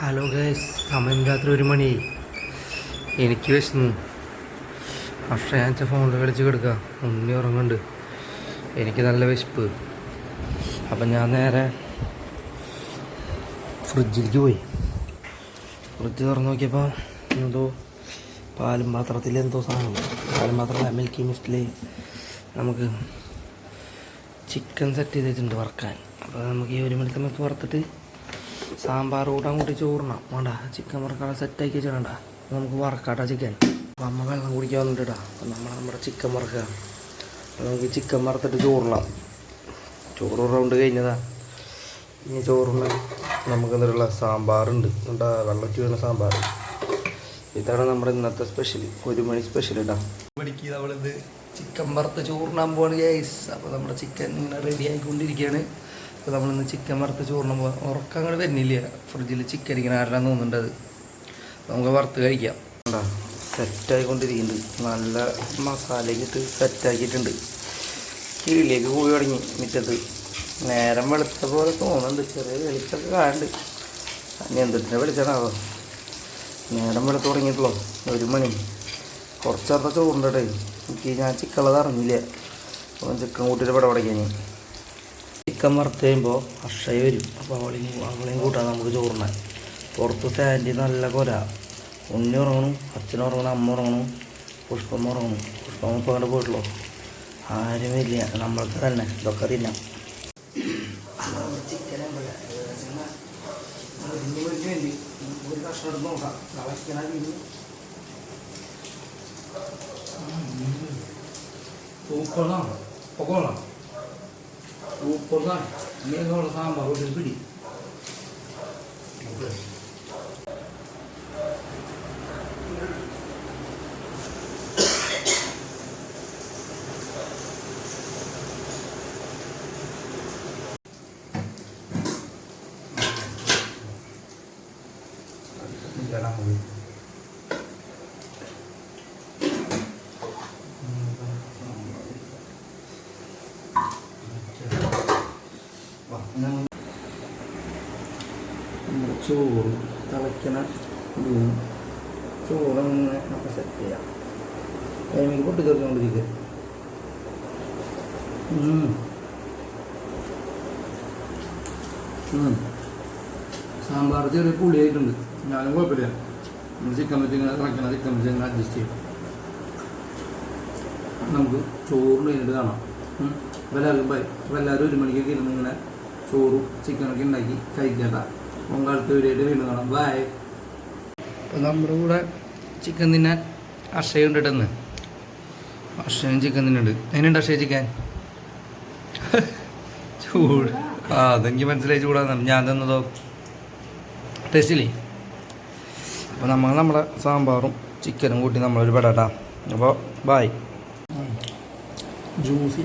Hello guys സമയം രാത്രി ഒരു മണി. എനിക്ക് വിശന്നു. പക്ഷേ ഞാൻ ഫോണിൽ കളിച്ച് കിടക്കുക ഉണ്ണി ഉറങ്ങുന്നുണ്ട്. എനിക്ക് നല്ല വിശപ്പ്. അപ്പം ഞാൻ നേരെ ഫ്രിഡ്ജിലേക്ക് പോയി. ഫ്രിഡ്ജ് തുറന്ന് നോക്കിയപ്പോൾ എന്തോ പാലും പാത്രത്തിൽ എന്തോ സാധനം. പാലും പാത്രമല്ല മിൽക്കി മിസ്റ്റിൽ നമുക്ക് ചിക്കൻ സെറ്റ് ചെയ്തിട്ടുണ്ട് വറുക്കാൻ. അപ്പോൾ നമുക്ക് ഈ ഒരു മണി സമയത്ത് വറുത്തിട്ട് സാമ്പാർ കൂട്ടാൻ കൂട്ടി ചോറിനാം വേണ്ട ചിക്കൻ സെറ്റ് സെറ്റാക്കി വെച്ചിടണ്ട. നമുക്ക് വറക്കാട്ടാ ചിക്കൻ അമ്മ വെള്ളം കുടിക്കാൻ വന്നിട്ടാ നമ്മൾ നമ്മുടെ ചിക്കൻ വറക്കുക നമുക്ക് ചിക്കൻ വറുത്തിട്ട് ചോറിനാം ചോറ് റൗണ്ട് കഴിഞ്ഞതാ. ഇനി ചോറിന് നമുക്ക് എന്നുള്ള സാമ്പാറുണ്ട്. എന്താ വെള്ളത്തി വരുന്ന സാമ്പാർ. ഇതാണ് നമ്മുടെ ഇന്നത്തെ സ്പെഷ്യൽ ഒരു മണി സ്പെഷ്യൽ ഇടാം. മണിക്ക് നമ്മളിത് ചിക്കൻ വറുത്ത് ചോറിനാൻ പോവാണ് ഗൈസ് അപ്പോൾ നമ്മുടെ ചിക്കൻ ഇങ്ങനെ റെഡി ആയിക്കൊണ്ടിരിക്കുകയാണ് അപ്പോൾ നമ്മളിന്ന് ചിക്കൻ വറുത്ത് പോകാം ഉറക്കം അങ്ങോട്ട് വരുന്നില്ല. ഫ്രിഡ്ജിൽ ചിക്കൻ ഇങ്ങനെ ആരെല്ലാം തോന്നുന്നുണ്ട് അത്. നമുക്ക് വറുത്ത് കഴിക്കാം. സെറ്റായിക്കൊണ്ടിരിക്കുന്നുണ്ട് നല്ല മസാലയ്ക്ക് ഇട്ട് സെറ്റാക്കിയിട്ടുണ്ട് കീഴിലേക്ക് പോയി തുടങ്ങി മുറ്റത്ത്. നേരം വെളുത്ത പോലെ തോന്നുന്നുണ്ട്. ചെറിയ വെളിച്ചൊക്കെ കാണുന്നുണ്ട്. ഇനി എന്തിന്റെ വെളിച്ചമാണാവോ നേരം വെളുത്ത് തുടങ്ങിയിട്ടുള്ളൂ. ഒരു മണി. കുറച്ചേർത്ത ചോറുണ്ടേ എനിക്ക് ഞാൻ ചിക്കനുള്ളത് അറിഞ്ഞില്ല. ചിക്കൻ കൂട്ടിയിട്ട് പടപടയ്ക്കാൻ ചിക്കൻ വറുത്ത് കഴിയുമ്പോൾ അക്ഷയ വരും അപ്പോൾ അവളെയും അവളെയും കൂട്ടാൻ നമുക്ക് ചോറിനാൻ പുറത്ത് സാൻഡി നല്ല കൊല ഉണ്ണി ഉറങ്ങണം അച്ഛൻ ഉറങ്ങണം അമ്മ ഉറങ്ങണം പുഷ്പമ്മ ഉറങ്ങണം പുഷ്പമ്മ ഇപ്പോൾ അങ്ങോട്ട് പോയിട്ടുള്ളൂ ആരുമില്ല നമ്മൾക്ക് തന്നെ ഇതൊക്കെ തിന്നാം ഒരു കഷ്ണം എടുത്ത് നോക്കാം കളയ്ക്കണ സൂപ്പറാണ് പൊക്കോളാം സൂപ്പറാണ് നീങ്ങോളം സാമ്പാർ ഒരു പിടി നമ്മുടെ ചോറ് തിളയ്ക്കണ ചോറങ്ങനെ നമുക്ക് സെറ്റ് ചെയ്യാം. എനിക്ക് പൊട്ടി തീർന്നുകൊണ്ടിരിക്കുക സാമ്പാർ ചെറിയ പുളിയായിട്ടുണ്ട് ഞാനും കുഴപ്പമില്ല. നമ്മൾ ചിക്കൻ വെച്ച് ഇങ്ങനെ ചിക്കൻ വെച്ച് ഇങ്ങനെ അഡ്ജസ്റ്റ് ചെയ്യും. നമുക്ക് ചോറിന് കഴിഞ്ഞിട്ട് കാണാം. അപ്പോൾ എല്ലാവർക്കും അപ്പോൾ എല്ലാവരും ഒരു മണിക്കൊക്കെ ഇരുന്ന് ഇങ്ങനെ ചോറും ചിക്കനൊക്കെ ഉണ്ടാക്കി കഴിക്കേണ്ട. പൊങ്കാലത്ത് വീഡിയോ വീണ്ടും കാണാം. ബൈ അപ്പോൾ നമ്മുടെ കൂടെ ചിക്കൻ തിന്നാൻ അക്ഷയുണ്ട് ഉണ്ടിട്ടെന്ന് അക്ഷയും ചിക്കൻ തിന്നുണ്ട് എങ്ങനെയുണ്ട് അക്ഷയ ചിക്കൻ? ചൂട്. ആ അതെനിക്ക് മനസ്സിലായി ചൂടാന്ന് ഞാൻ തന്നതോ? ടേസ്റ്റില്ലേ അപ്പോൾ നമ്മൾ നമ്മുടെ സാമ്പാറും ചിക്കനും കൂട്ടി നമ്മളൊരു പെടാട്ടാ. അപ്പോൾ ബായ് ജ്യൂസി